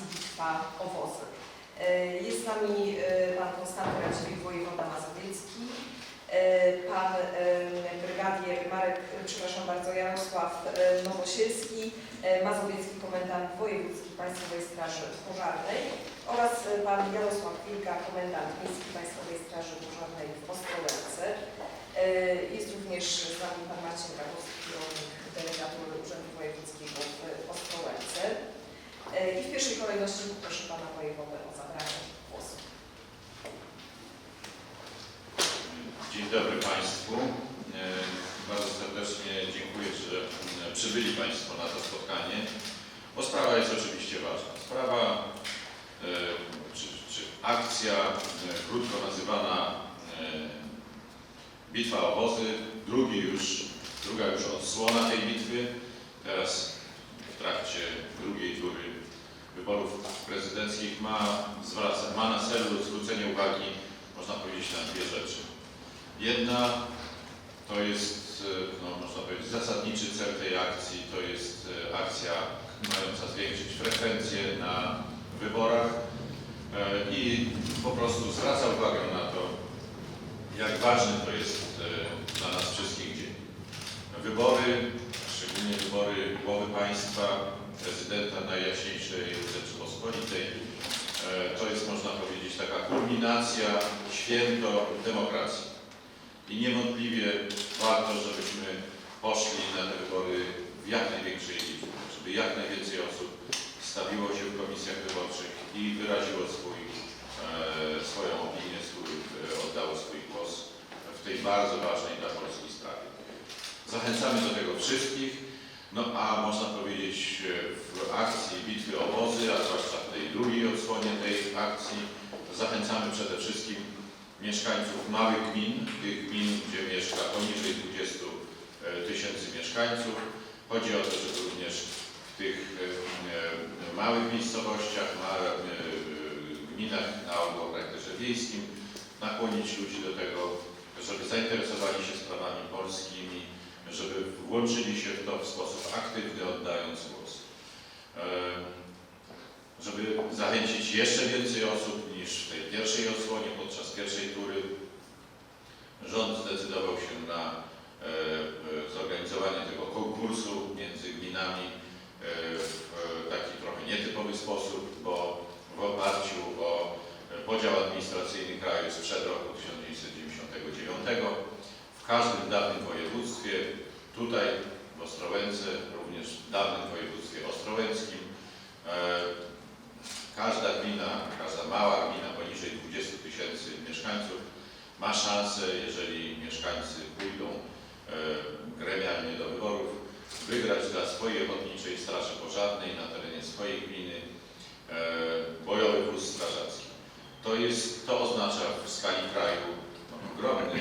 akcji Bitwa o Wozy. E, Jest z nami e, pan Konstanty Radziwiłł, wojewoda mazowiecki, e, pan brygadier Marek, przepraszam bardzo, Jarosław Nowosielski, mazowiecki komendant wojewódzki Państwowej Straży Pożarnej oraz pan Jarosław Wilka, komendant Miejski Państwowej Straży Pożarnej w Ostrołęce. Jest również z nami pan Marcin Grabowski, kierownik delegatury Urzędu Wojewódzkiego w Ostrołęce. E, I w pierwszej kolejności proszę pana wojewodę o zabranie głosu. Dzień dobry Państwu. E, Bardzo serdecznie dziękuję, że e, przybyli Państwo na to spotkanie, bo sprawa jest oczywiście ważna. Sprawa, e, czy, czy akcja, e, krótko nazywana e, Bitwa o drugi już, druga już odsłona tej bitwy. Teraz w trakcie drugiej tury wyborów prezydenckich ma, zwraca, ma na celu zwrócenie uwagi, można powiedzieć, na dwie rzeczy. Jedna to jest, e, no, można powiedzieć, zasadniczy cel tej akcji, to jest e, akcja mająca zwiększyć frekwencję na wyborach e, i po prostu zwraca uwagę na jak ważny to jest e, dla nas wszystkich dzień. Wybory, szczególnie wybory głowy państwa, prezydenta Najjaśniejszej Rzeczypospolitej, e, to jest, można powiedzieć, taka kulminacja, święto demokracji. I niewątpliwie warto, żebyśmy poszli na te wybory w jak największej liczbie, żeby jak najwięcej osób stawiło się w komisjach wyborczych i wyraziło swój, e, swoją opinię, swój, e, oddało swój głos w tej bardzo ważnej dla Polski sprawie. Zachęcamy do tego wszystkich, no a można powiedzieć e, w akcji Bitwy o a zwłaszcza w tej drugiej odsłonie tej akcji, zachęcamy przede wszystkim mieszkańców małych gmin, tych gmin, gdzie mieszka poniżej 20 e, tysięcy mieszkańców. Chodzi o to, żeby również w tych e, małych miejscowościach, małych gminach na ogół o charakterze wiejskim nakłonić ludzi do tego, żeby zainteresowali się sprawami polskimi, żeby włączyli się w to w sposób aktywny, oddając głos. E, Żeby zachęcić jeszcze więcej osób niż w tej pierwszej odsłonie, podczas pierwszej tury, rząd zdecydował się na e, e, zorganizowanie tego konkursu między gminami e, w taki trochę nietypowy sposób, bo w oparciu o e, podział administracyjny kraju sprzed roku 1999 w każdym dawnym województwie, tutaj w Ostrołęce, również w dawnym województwie ostrołęckim, e, każda gmina, każda mała gmina poniżej 20 tysięcy mieszkańców ma szansę, jeżeli mieszkańcy pójdą e, gremialnie do wyborów, wygrać dla swojej ochotniczej straży pożarnej na terenie swojej gminy e, bojowy wóz strażacki. To, jest, to oznacza w skali kraju no, ogromny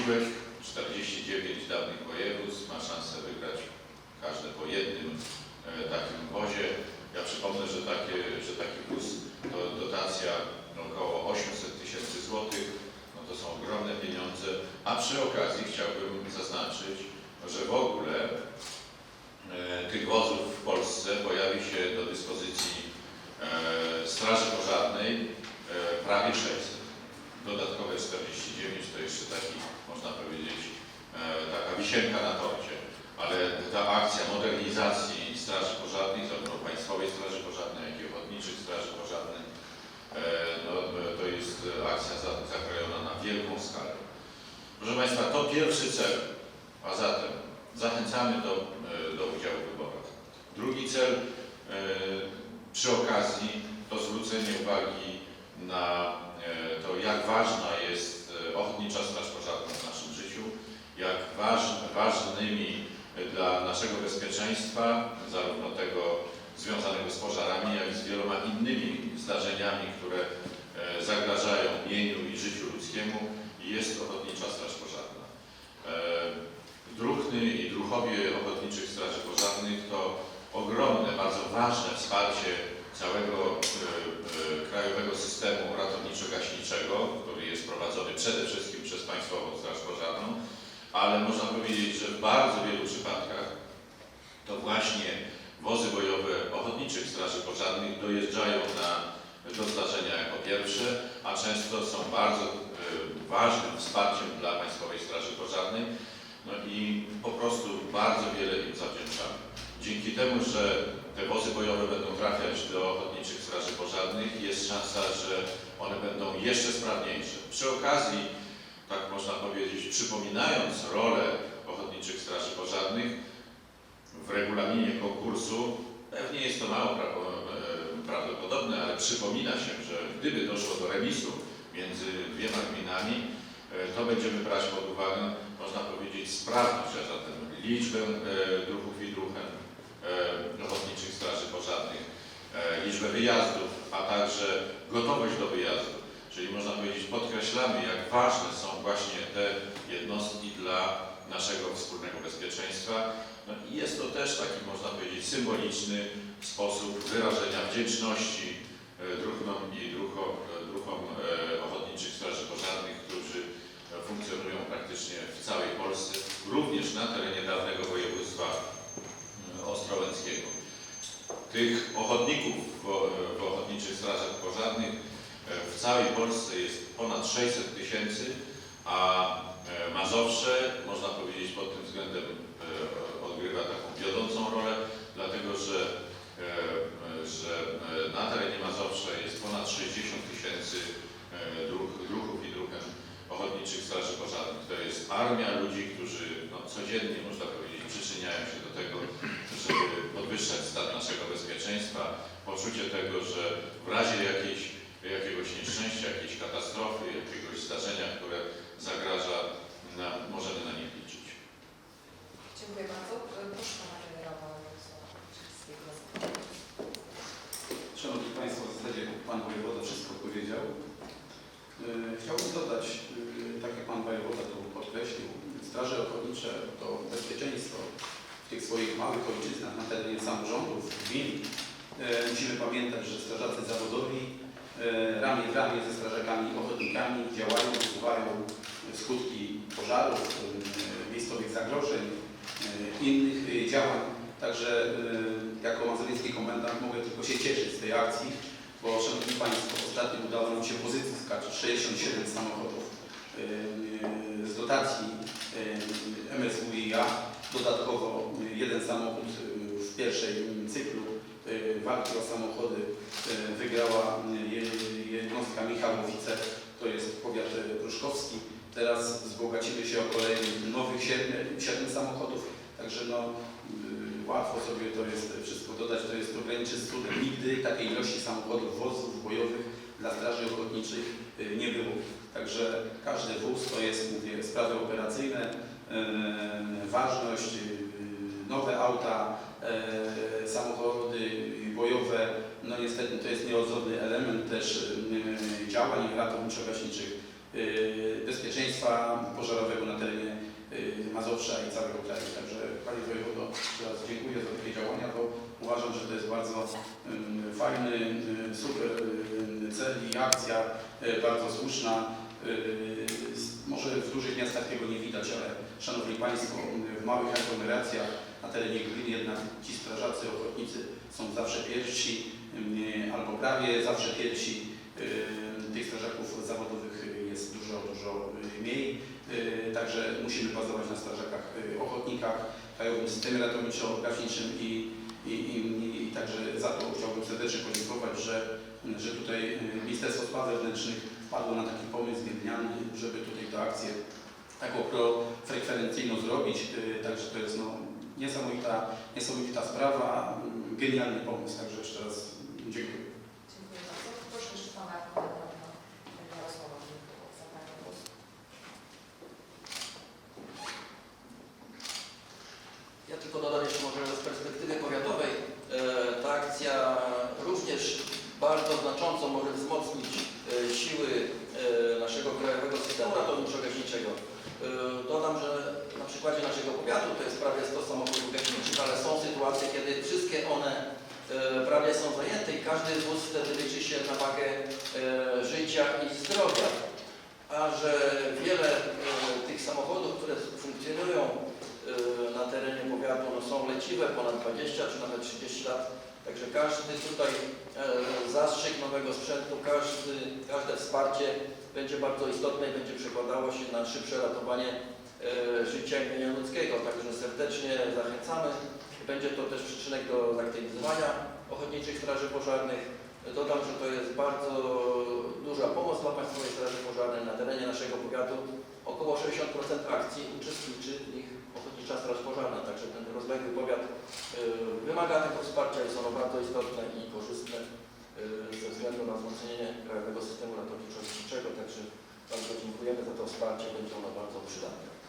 wysiłek. 49 dawnych województw ma szansę wygrać każde po jednym e, takim wozie. Ja przypomnę, że, takie, że taki wóz to dotacja około 800 tysięcy złotych, no to są ogromne pieniądze, a przy okazji chciałbym zaznaczyć, że w ogóle e, tych wozów w Polsce pojawi się do dyspozycji e, Straży Pożarnej e, prawie 600. Dodatkowe 49 to jeszcze taki, można powiedzieć, e, taka wisienka na torcie, ale ta akcja modernizacji Straży Pożarnej, zarówno Państwowej Straży Pożarnej, jak i Ochotniczych Straży Pożarnych, e, no, to jest akcja za- zakrojona na wielką skalę. Proszę Państwa, to pierwszy cel, a zatem zachęcamy do, e, do udziału w wyborach. Drugi cel e, przy okazji to zwrócenie uwagi na e, to, jak ważna jest e, Ochotnicza Straż Pożarna w naszym życiu, jak ważn, ważnymi dla naszego bezpieczeństwa, zarówno tego związanego z pożarami, jak i z wieloma innymi zdarzeniami, które e, zagrażają mieniu i życiu ludzkiemu, jest Ochotnicza Straż Pożarna. E, Druhny i druhowie Ochotniczych Straży Pożarnych to ogromne, bardzo ważne wsparcie całego e, e, krajowego systemu ratowniczo-gaśniczego, który jest prowadzony przede wszystkim przez Państwową Straż Pożarną, ale można powiedzieć, że w bardzo wielu przypadkach to właśnie wozy bojowe Ochotniczych Straży Pożarnych przyjeżdżają na, do zdarzenia jako pierwsze, a często są bardzo e, ważnym wsparciem dla Państwowej Straży Pożarnej. No i po prostu bardzo wiele im zawdzięczamy. Dzięki temu, że te wozy bojowe do Ochotniczych Straży Pożarnych, jest szansa, że one będą jeszcze sprawniejsze. Przy okazji, tak można powiedzieć, przypominając rolę Ochotniczych Straży Pożarnych w regulaminie konkursu, pewnie jest to mało e, prawdopodobne, ale przypomina się, że gdyby doszło do remisu między dwiema gminami, e, to będziemy brać pod uwagę, można powiedzieć, sprawność, a zatem liczbę e, druhów i druhen Ochotniczych Straży Pożarnych, liczbę wyjazdów, a także gotowość do wyjazdu. Czyli można powiedzieć, podkreślamy, jak ważne są właśnie te jednostki dla naszego wspólnego bezpieczeństwa. No i jest to też taki, można powiedzieć, symboliczny sposób wyrażenia wdzięczności e, druhnom i e, druhom e, Ochotniczych Straży Pożarnych, którzy e, funkcjonują praktycznie w całej Polsce, również na terenie dawnego województwa e, ostrołęckiego. Tych ochotników w, Ochotniczych Strażach Pożarnych e, w całej Polsce jest ponad 600 tysięcy, a e, Mazowsze, można powiedzieć, pod tym względem e, odgrywa taką wiodącą rolę, dlatego że, że na terenie Mazowsza jest ponad 60 tysięcy Ochotniczych Straży Pożarnych. To jest armia ludzi, którzy no, codziennie, można powiedzieć, przyczyniają się do tego, żeby podwyższać stan naszego bezpieczeństwa, poczucie tego, że w razie jakiejś, jakiegoś nieszczęścia, jakiejś katastrofy, jakiegoś zdarzenia, które zagraża nam, możemy na nich liczyć. Dziękuję bardzo. E, Proszę Pana Generała Jarosława Kaczyńskiego. Szanowni Państwo, w zasadzie Pan Wojewoda wszystko powiedział. Yy, Chciałbym dodać, yy, tak jak Pan Wojewoda to podkreślił, Straże Ochotnicze to bezpieczeństwo w tych swoich małych ojczyznach na terenie samorządów, gmin. Yy, Musimy pamiętać, że strażacy zawodowi yy, ramię w ramię ze strażakami ochotnikami działają, usuwają skutki pożarów, yy, miejscowych zagrożeń, innych działań. Także jako mazowiecki komendant mogę tylko się cieszyć z tej akcji, bo Szanowni Państwo, ostatnio udało nam się pozycji skaczyć 67 samochodów z dotacji MSWiA. Dodatkowo jeden samochód w pierwszej cyklu walki o samochody y, wygrała y, je- jednostka Michałowice, to jest powiat y, pruszkowski. Teraz wzbogacimy się o kolejnych nowych 7, 7 samochodów, także no, y, łatwo sobie to jest wszystko dodać, to jest to graniczy z. Nigdy takiej ilości samochodów, wozów bojowych dla Straży Ochotniczych y, nie było. Także każdy wóz to jest, mówię, sprawy operacyjne, y, ważność, y, nowe auta, y, samochody bojowe, no niestety to jest nieodzowny element też y, działań ratowniczo-gaśniczych, y, bezpieczeństwa pożarowego na terenie Mazowsza i całego kraju. Także Panie Wojewodo, jeszcze dziękuję za takie działania, bo uważam, że to jest bardzo fajny, super cel i akcja, bardzo słuszna. Może w dużych miastach tego nie widać, ale Szanowni Państwo, w małych aglomeracjach terenie gmin jednak ci strażacy, ochotnicy są zawsze pierwsi, albo prawie zawsze pierwsi. Tych strażaków zawodowych jest dużo, dużo mniej. Y, Także musimy bazować na strażakach y, ochotnikach, krajowym systemie ratowniczo-gaśniczym i, i, i, i także za to chciałbym serdecznie podziękować, że, że tutaj Ministerstwo Spraw Wewnętrznych padło na taki pomysł genialny, żeby tutaj tę akcję taką profrekwencyjną zrobić. Y, Także to jest no, niesamowita, niesamowita sprawa, genialny pomysł. Także jeszcze raz dziękuję. Dziękuję bardzo. Proszę jeszcze Pana Jarosława Kaczyńskiego o zabranie głosu. Ja tylko dodam jeszcze może z perspektywy powiatowej. E, Ta akcja również bardzo znacząco może wzmocnić e, siły e, naszego krajowego systemu ratowniczo-gaśniczego. E, Dodam, że przykładzie naszego powiatu to jest prawie 100 samochodów gaśniczych, ale są sytuacje, kiedy wszystkie one e, prawie są zajęte i każdy wóz wtedy liczy się na wagę e, życia i zdrowia. A że wiele e, tych samochodów, które funkcjonują na terenie powiatu no, są leciwe ponad 20 czy nawet 30 lat, Także każdy tutaj zastrzyk nowego sprzętu, każdy, każde wsparcie będzie bardzo istotne i będzie przekładało się na szybsze ratowanie życia i mienia ludzkiego. Także serdecznie zachęcamy. Będzie to też przyczynek do zaktywizowania Ochotniczych Straży Pożarnych. Dodam, że to jest bardzo duża pomoc dla Państwowej Straży Pożarnej na terenie naszego powiatu. Około 60% akcji uczestniczy w nich Ochotnicza Straż Pożarna, także ten rozległy powiat y, wymaga tego wsparcia, jest ono bardzo istotne i korzystne y, ze względu na wzmocnienie Krajowego Systemu Ratowniczo-Leczniczego, także bardzo dziękujemy za to wsparcie, będzie ono bardzo przydatne.